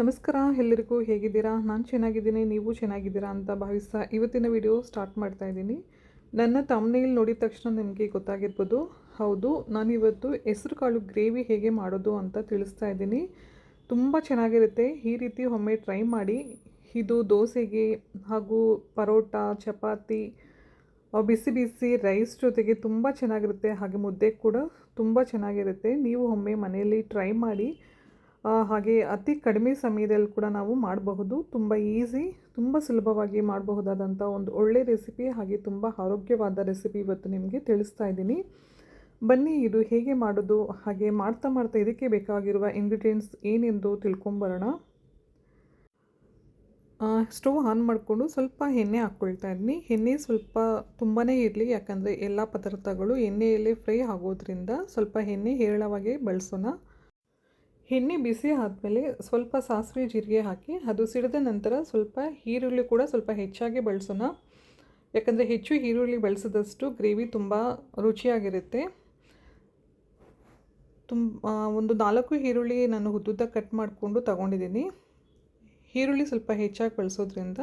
ನಮಸ್ಕಾರ, ಎಲ್ಲರಿಗೂ ಹೇಗಿದ್ದೀರಾ? ನಾನು ಚೆನ್ನಾಗಿದ್ದೀನಿ, ನೀವು ಚೆನ್ನಾಗಿದ್ದೀರಾ ಅಂತ ಭಾವಿಸ್ತಾ ಇವತ್ತಿನ ವಿಡಿಯೋ ಸ್ಟಾರ್ಟ್ ಮಾಡ್ತಾ ಇದ್ದೀನಿ. ನನ್ನ ತಮ್ಮನೇಲಿ ನೋಡಿದ ತಕ್ಷಣ ನಿಮಗೆ ಗೊತ್ತಾಗಿರ್ಬೋದು. ಹೌದು, ನಾನಿವತ್ತು ಹೆಸರು ಕಾಳು ಗ್ರೇವಿ ಹೇಗೆ ಮಾಡೋದು ಅಂತ ತಿಳಿಸ್ತಾ ಇದ್ದೀನಿ. ತುಂಬ ಚೆನ್ನಾಗಿರುತ್ತೆ. ಈ ರೀತಿ ಒಮ್ಮೆ ಟ್ರೈ ಮಾಡಿ. ಇದು ದೋಸೆಗೆ ಹಾಗೂ ಪರೋಟ, ಚಪಾತಿ ಬಿಸಿ ಬಿಸಿ ರೈಸ್ ಜೊತೆಗೆ ತುಂಬ ಚೆನ್ನಾಗಿರುತ್ತೆ. ಹಾಗೆ ಮುದ್ದೆ ಕೂಡ ತುಂಬ ಚೆನ್ನಾಗಿರುತ್ತೆ. ನೀವು ಒಮ್ಮೆ ಮನೆಯಲ್ಲಿ ಟ್ರೈ ಮಾಡಿ. ಹಾಗೆ ಅತಿ ಕಡಿಮೆ ಸಮಯದಲ್ಲಿ ಕೂಡ ನಾವು ಮಾಡಬಹುದು. ತುಂಬ ಈಸಿ ತುಂಬ ಸುಲಭವಾಗಿ ಮಾಡಬಹುದಾದಂಥ ಒಂದು ಒಳ್ಳೆ ರೆಸಿಪಿ ಹಾಗೆ ತುಂಬ ಆರೋಗ್ಯವಾದ ರೆಸಿಪಿ ಇವತ್ತು ನಿಮಗೆ ತಿಳಿಸ್ತಾ ಇದ್ದೀನಿ. ಬನ್ನಿ, ಇದು ಹೇಗೆ ಮಾಡೋದು, ಹಾಗೆ ಮಾಡ್ತಾ ಮಾಡ್ತಾ ಇದಕ್ಕೆ ಬೇಕಾಗಿರುವ ಇಂಗ್ರೀಡಿಯೆಂಟ್ಸ್ ಏನೆಂದು ತಿಳ್ಕೊಂಬರೋಣ. ಸ್ಟವ್ ಆನ್ ಮಾಡಿಕೊಂಡು ಸ್ವಲ್ಪ ಎಣ್ಣೆ ಹಾಕ್ಕೊಳ್ತಾ ಇದ್ದೀನಿ. ಎಣ್ಣೆ ಸ್ವಲ್ಪ ತುಂಬಾ ಇರಲಿ, ಯಾಕಂದರೆ ಎಲ್ಲ ಪದಾರ್ಥಗಳು ಎಣ್ಣೆಯಲ್ಲೇ ಫ್ರೈ ಆಗೋದ್ರಿಂದ ಸ್ವಲ್ಪ ಎಣ್ಣೆ ಹೇರಳವಾಗಿ ಬಳಸೋಣ. ಎಣ್ಣೆ ಬಿಸಿ ಆದಮೇಲೆ ಸ್ವಲ್ಪ ಸಾಸಿವೆ ಜೀರಿಗೆ ಹಾಕಿ ಅದು ಸಿಡಿದ ನಂತರ ಸ್ವಲ್ಪ ಈರುಳ್ಳಿ ಕೂಡ ಸ್ವಲ್ಪ ಹೆಚ್ಚಾಗಿ ಬಳಸೋಣ. ಯಾಕಂದರೆ ಹೆಚ್ಚು ಈರುಳ್ಳಿ ಬಳಸಿದಷ್ಟು ಗ್ರೇವಿ ತುಂಬ ರುಚಿಯಾಗಿರುತ್ತೆ. ತುಂಬ ಒಂದು ನಾಲ್ಕು ಈರುಳ್ಳಿ ನಾನು ಉದ್ದುದ್ದ ಕಟ್ ಮಾಡಿಕೊಂಡು ತಗೊಂಡಿದ್ದೀನಿ. ಈರುಳ್ಳಿ ಸ್ವಲ್ಪ ಹೆಚ್ಚಾಗಿ ಬಳಸೋದ್ರಿಂದ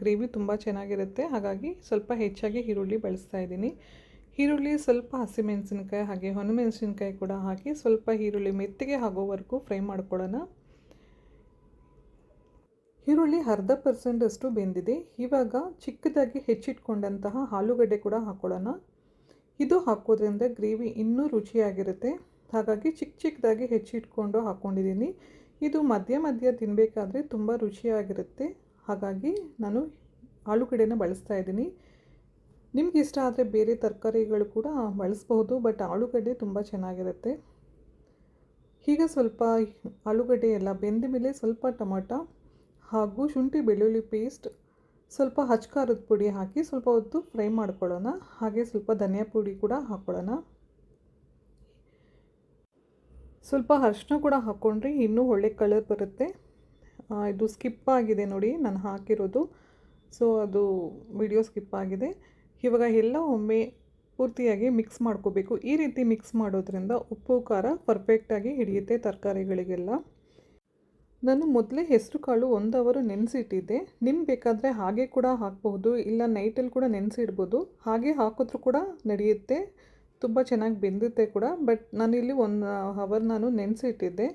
ಗ್ರೇವಿ ತುಂಬ ಚೆನ್ನಾಗಿರುತ್ತೆ. ಹಾಗಾಗಿ ಸ್ವಲ್ಪ ಹೆಚ್ಚಾಗಿ ಈರುಳ್ಳಿ ಬಳಸ್ತಾ ಇದ್ದೀನಿ. ಈರುಳ್ಳಿ ಸ್ವಲ್ಪ ಹಸಿಮೆಣಸಿನ್ಕಾಯಿ ಹಾಗೆ ಹೊಣಮೆಣಸಿನ್ಕಾಯಿ ಕೂಡ ಹಾಕಿ ಸ್ವಲ್ಪ ಈರುಳ್ಳಿ ಮೆತ್ತಿಗೆ ಆಗೋವರೆಗೂ ಫ್ರೈ ಮಾಡ್ಕೊಳ್ಳೋಣ. ಈರುಳ್ಳಿ ಅರ್ಧ ಪರ್ಸೆಂಟಷ್ಟು ಬೆಂದಿದೆ. ಇವಾಗ ಚಿಕ್ಕದಾಗಿ ಹೆಚ್ಚಿಟ್ಕೊಂಡಂತಹ ಆಲೂಗಡ್ಡೆ ಕೂಡ ಹಾಕ್ಕೊಳ್ಳೋಣ ಇದು ಹಾಕೋದ್ರಿಂದ ಗ್ರೇವಿ ಇನ್ನೂ ರುಚಿಯಾಗಿರುತ್ತೆ. ಹಾಗಾಗಿ ಚಿಕ್ಕ ಚಿಕ್ಕದಾಗಿ ಹೆಚ್ಚಿಟ್ಕೊಂಡು ಹಾಕ್ಕೊಂಡಿದ್ದೀನಿ ಇದು ಮಧ್ಯ ಮಧ್ಯ ತಿನ್ನಬೇಕಾದ್ರೆ ತುಂಬ ರುಚಿಯಾಗಿರುತ್ತೆ. ಹಾಗಾಗಿ ನಾನು ಆಲೂಗಡ್ಡೆನ ಬಳಸ್ತಾ ಇದ್ದೀನಿ. ನಿಮ್ಗೆ ಇಷ್ಟ ಆದರೆ ಬೇರೆ ತರಕಾರಿಗಳು ಕೂಡ ಬಳಸ್ಬಹುದು ಬಟ್ ಆಲೂಗಡ್ಡೆ ತುಂಬ ಚೆನ್ನಾಗಿರುತ್ತೆ. ಈಗ ಸ್ವಲ್ಪ ಆಲೂಗಡ್ಡೆ ಎಲ್ಲ ಬೆಂದ ಮೇಲೆ ಸ್ವಲ್ಪ ಟೊಮೊಟೊ ಹಾಗೂ ಶುಂಠಿ ಬೆಳ್ಳುಳ್ಳಿ ಪೇಸ್ಟ್ ಸ್ವಲ್ಪ ಹಚ್ಕಾರದ ಪುಡಿ ಹಾಕಿ ಸ್ವಲ್ಪ ಹೊತ್ತು ಫ್ರೈ ಮಾಡ್ಕೊಳ್ಳೋಣ. ಹಾಗೆ ಸ್ವಲ್ಪ ಧನಿಯಾ ಪುಡಿ ಕೂಡ ಹಾಕ್ಕೊಳ್ಳೋಣ ಸ್ವಲ್ಪ ಅರಿಶಿನ ಕೂಡ ಹಾಕ್ಕೊಂಡ್ರೆ ಇನ್ನೂ ಒಳ್ಳೆ ಕಲರ್ ಬರುತ್ತೆ. ಇದು ಸ್ಕಿಪ್ ಆಗಿದೆ ನೋಡಿ, ನಾನು ಹಾಕಿರೋದು. ಸೊ ಅದು ವಿಡಿಯೋ ಸ್ಕಿಪ್ ಆಗಿದೆ. ಇವಾಗ ಎಲ್ಲ ಒಮ್ಮೆ ಪೂರ್ತಿಯಾಗಿ ಮಿಕ್ಸ್ ಮಾಡ್ಕೋಬೇಕು. ಈ ರೀತಿ ಮಿಕ್ಸ್ ಮಾಡೋದ್ರಿಂದ ಉಪ್ಪು, ಖಾರ ಪರ್ಫೆಕ್ಟಾಗಿ ಹಿಡಿಯುತ್ತೆ ತರಕಾರಿಗಳಿಗೆಲ್ಲ. ನಾನು ಮೊದಲೇ ಹೆಸರು ಕಾಳು ಒಂದು ಅವರು ನೆನೆಸಿಟ್ಟಿದ್ದೆ. ನಿಮ್ಗೆ ಬೇಕಾದರೆ ಹಾಗೆ ಕೂಡ ಹಾಕಬಹುದು, ಇಲ್ಲ ನೈಟಲ್ಲಿ ಕೂಡ ನೆನೆಸಿಡ್ಬೋದು. ಹಾಗೆ ಹಾಕಿದ್ರೂ ಕೂಡ ನಡೆಯುತ್ತೆ, ತುಂಬ ಚೆನ್ನಾಗಿ ಬೆಂದುತ್ತೆ ಕೂಡ. ಬಟ್ ನಾನಿಲ್ಲಿ ಒಂದು ಅವರ್ ನಾನು ನೆನೆಸಿಟ್ಟಿದ್ದೆ.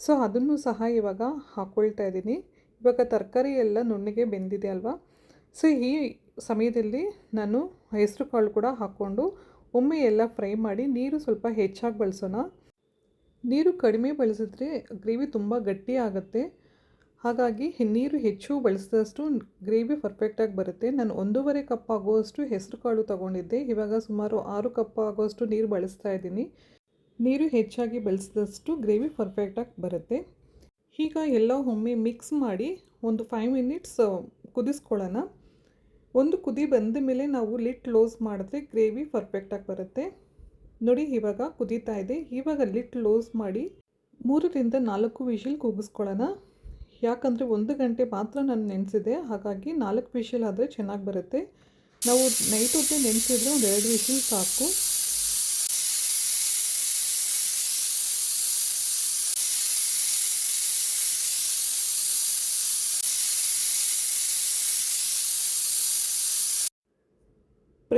ಸೊ ಅದನ್ನು ಸಹ ಇವಾಗ ಹಾಕ್ಕೊಳ್ತಾ ಇದ್ದೀನಿ. ಇವಾಗ ತರಕಾರಿ ಎಲ್ಲ ನುಣ್ಣಗೆ ಬೆಂದಿದೆ ಅಲ್ವಾ? ಸೊ ಈ ಸಮಯದಲ್ಲಿ ನಾನು ಹೆಸರು ಕಾಳು ಕೂಡ ಹಾಕ್ಕೊಂಡು ಒಮ್ಮೆ ಎಲ್ಲ ಫ್ರೈ ಮಾಡಿ ನೀರು ಸ್ವಲ್ಪ ಹೆಚ್ಚಾಗಿ ಬಳಸೋಣ. ನೀರು ಕಡಿಮೆ ಬಳಸಿದ್ರೆ ಗ್ರೇವಿ ತುಂಬ ಗಟ್ಟಿ ಆಗುತ್ತೆ. ಹಾಗಾಗಿ ನೀರು ಹೆಚ್ಚು ಬಳಸಿದಷ್ಟು ಗ್ರೇವಿ ಪರ್ಫೆಕ್ಟಾಗಿ ಬರುತ್ತೆ. ನಾನು ಒಂದೂವರೆ ಕಪ್ ಆಗುವಷ್ಟು ಹೆಸರು ಕಾಳು ತೊಗೊಂಡಿದ್ದೆ. ಇವಾಗ ಸುಮಾರು ಆರು ಕಪ್ ಆಗುವಷ್ಟು ನೀರು ಬಳಸ್ತಾ ಇದ್ದೀನಿ. ನೀರು ಹೆಚ್ಚಾಗಿ ಬಳಸಿದಷ್ಟು ಗ್ರೇವಿ ಪರ್ಫೆಕ್ಟಾಗಿ ಬರುತ್ತೆ. ಈಗ ಎಲ್ಲ ಒಮ್ಮೆ ಮಿಕ್ಸ್ ಮಾಡಿ ಒಂದು ಫೈವ್ ಮಿನಿಟ್ಸ್ ಕುದಿಸ್ಕೊಳ್ಳೋಣ. ಒಂದು ಕುದಿ ಬಂದ ಮೇಲೆ ನಾವು ಲಿಟ್ ಕ್ಲೋಸ್ ಮಾಡಿದ್ರೆ ಗ್ರೇವಿ ಪರ್ಫೆಕ್ಟಾಗಿ ಬರುತ್ತೆ. ನೋಡಿ, ಇವಾಗ ಕುದೀತಾ ಇದೆ. ಇವಾಗ ಲಿಟ್ ಕ್ಲೋಸ್ ಮಾಡಿ ಮೂರರಿಂದ ನಾಲ್ಕು ವಿಷಲ್ ಕೂಗಿಸ್ಕೊಳ್ಳೋಣ. ಯಾಕಂದರೆ ಒಂದು ಗಂಟೆ ಮಾತ್ರ ನಾನು ನೆನೆಸಿದೆ. ಹಾಗಾಗಿ ನಾಲ್ಕು ವಿಷಲ್ ಆದರೆ ಚೆನ್ನಾಗಿ ಬರುತ್ತೆ. ನಾವು ನೈಟ್ ಹೊತ್ತು ನೆನೆಸಿದ್ರೆ ಒಂದು ಎರಡು ವಿಷಲ್ ಸಾಕು.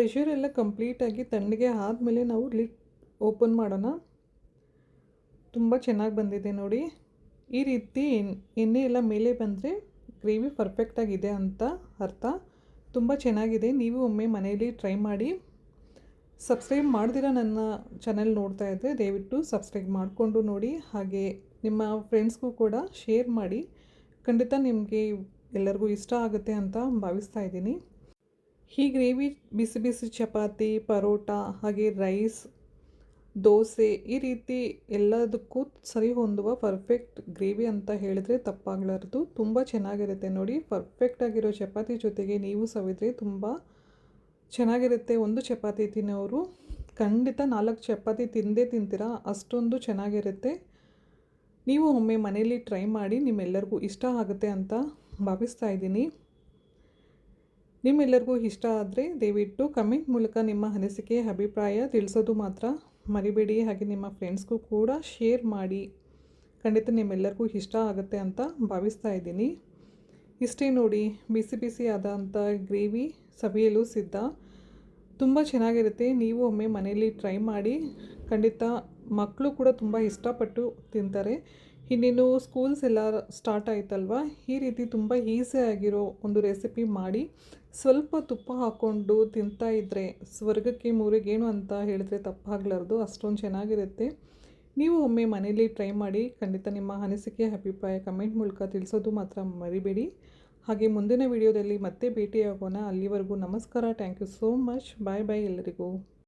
ಪ್ರೆಷರ್ ಎಲ್ಲ ಕಂಪ್ಲೀಟಾಗಿ ತಣ್ಣಗೆ ಆದಮೇಲೆ ನಾವು ಲಿಟ್ ಓಪನ್ ಮಾಡೋಣ. ತುಂಬ ಚೆನ್ನಾಗಿ ಬಂದಿದೆ ನೋಡಿ. ಈ ರೀತಿ ಎಣ್- ಎಣ್ಣೆ ಎಲ್ಲ ಮೇಲೆ ಬಂದರೆ ಗ್ರೇವಿ ಪರ್ಫೆಕ್ಟಾಗಿದೆ ಅಂತ ಅರ್ಥ. ತುಂಬ ಚೆನ್ನಾಗಿದೆ. ನೀವು ಒಮ್ಮೆ ಮನೆಯಲ್ಲಿ ಟ್ರೈ ಮಾಡಿ. ಸಬ್ಸ್ಕ್ರೈಬ್ ಮಾಡ್ದಿರ ನನ್ನ ಚಾನೆಲ್ ನೋಡ್ತಾ ಇದ್ದರೆ ದಯವಿಟ್ಟು ಸಬ್ಸ್ಕ್ರೈಬ್ ಮಾಡಿಕೊಂಡು ನೋಡಿ. ಹಾಗೆ ನಿಮ್ಮ ಫ್ರೆಂಡ್ಸ್ಗೂ ಕೂಡ ಶೇರ್ ಮಾಡಿ. ಖಂಡಿತ ನಿಮಗೆ ಎಲ್ಲರಿಗೂ ಇಷ್ಟ ಆಗುತ್ತೆ ಅಂತ ಭಾವಿಸ್ತಾ ಇದ್ದೀನಿ. ಈ ಗ್ರೇವಿ, ಬಿಸಿ ಬಿಸಿ ಚಪಾತಿ, ಪರೋಟ, ಹಾಗೆ ರೈಸ್, ದೋಸೆ, ಈ ರೀತಿ ಎಲ್ಲದಕ್ಕೂ ಸರಿ ಹೊಂದುವ ಪರ್ಫೆಕ್ಟ್ ಗ್ರೇವಿ ಅಂತ ಹೇಳಿದ್ರೆ ತಪ್ಪಾಗಲಾರದು. ತುಂಬ ಚೆನ್ನಾಗಿರುತ್ತೆ ನೋಡಿ. ಪರ್ಫೆಕ್ಟಾಗಿರೋ ಚಪಾತಿ ಜೊತೆಗೆ ನೀವು ಸವಿದ್ರೆ ತುಂಬ ಚೆನ್ನಾಗಿರುತ್ತೆ ಒಂದು ಚಪಾತಿ ತಿನ್ನೋರು. ಖಂಡಿತ ನಾಲ್ಕು ಚಪಾತಿ ತಿಂದೇ ತಿಂತೀರಾ, ಅಷ್ಟೊಂದು ಚೆನ್ನಾಗಿರುತ್ತೆ. ನೀವು ಒಮ್ಮೆ ಮನೆಯಲ್ಲಿ ಟ್ರೈ ಮಾಡಿ ನಿಮ್ಮೆಲ್ಲರಿಗೂ ಇಷ್ಟ ಆಗುತ್ತೆ ಅಂತ ಭಾವಿಸ್ತಾ ಇದ್ದೀನಿ. ನಿಮ್ಮೆಲ್ಲರಿಗೂ ಇಷ್ಟ ಆದರೆ ದಯವಿಟ್ಟು ಕಮೆಂಟ್ ಮೂಲಕ ನಿಮ್ಮ ಅನಿಸಿಕೆ, ಅಭಿಪ್ರಾಯ ತಿಳಿಸೋದು ಮಾತ್ರ ಮರಿಬೇಡಿ. ಹಾಗೆ ನಿಮ್ಮ ಫ್ರೆಂಡ್ಸ್ಗೂ ಕೂಡ ಶೇರ್ ಮಾಡಿ. ಖಂಡಿತ ನಿಮ್ಮೆಲ್ಲರಿಗೂ ಇಷ್ಟ ಆಗುತ್ತೆ ಅಂತ ಭಾವಿಸ್ತಾ ಇದ್ದೀನಿ. ಇಷ್ಟೇ ನೋಡಿ, ಬಿಸಿ ಬಿಸಿ ಆದಂಥ ಗ್ರೇವಿ ಸವಿಯಲು ಸಿದ್ಧ. ತುಂಬ ಚೆನ್ನಾಗಿರುತ್ತೆ. ನೀವು ಒಮ್ಮೆ ಮನೆಯಲ್ಲಿ ಟ್ರೈ ಮಾಡಿ. ಖಂಡಿತ ಮಕ್ಕಳು ಕೂಡ ತುಂಬ ಇಷ್ಟಪಟ್ಟು ತಿಂತಾರೆ. ಇನ್ನೇನು ಸ್ಕೂಲ್ಸ್ ಎಲ್ಲ ಸ್ಟಾರ್ಟ್ ಆಯ್ತಲ್ವ? ಈ ರೀತಿ ತುಂಬ ಈಸಿಯಾಗಿರೋ ಒಂದು ರೆಸಿಪಿ ಮಾಡಿ. ಸ್ವಲ್ಪ ತುಪ್ಪ ಹಾಕ್ಕೊಂಡು ತಿಂತಾ ಇದ್ದರೆ ಸ್ವರ್ಗಕ್ಕೆ ಮೂರಿಗೇನು ಅಂತ ಹೇಳಿದ್ರೆ ತಪ್ಪಾಗಲಾರ್ದು, ಅಷ್ಟೊಂದು ಚೆನ್ನಾಗಿರುತ್ತೆ. ನೀವು ಒಮ್ಮೆ ಮನೇಲಿ ಟ್ರೈ ಮಾಡಿ, ಖಂಡಿತ ನಿಮ್ಮ ಅನಿಸಿಕೆ, ಅಭಿಪ್ರಾಯ ಕಮೆಂಟ್ ಮೂಲಕ ತಿಳಿಸೋದು ಮಾತ್ರ ಮರಿಬೇಡಿ. ಹಾಗೆ ಮುಂದಿನ ವಿಡಿಯೋದಲ್ಲಿ ಮತ್ತೆ ಭೇಟಿಯಾಗೋಣ. ಅಲ್ಲಿವರೆಗೂ ನಮಸ್ಕಾರ. Thank you so much. Bye bye ಎಲ್ಲರಿಗೂ.